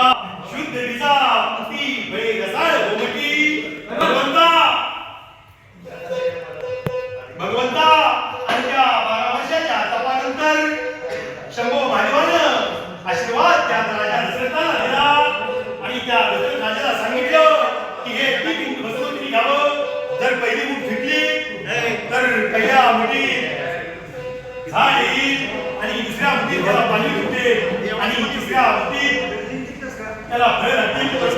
सेवा शुद्ध विजा मुक्ती वेळ रसाळ गोमटी भगवंता! भगवंता आणि त्या बारा वर्षाच्या तपानंतर शंभो महादेवानं आशीर्वाद त्या राजा दशरथाला दिला. आणि त्या दशरथ राजाला सांगितलं की हे पीक फसवून घ्यावं. जर पहिली मूठ फिटली तर पहिल्या मुठी झाड येईल आणि दुसऱ्या मुठी त्याला पाणी सुटते から、ね、い。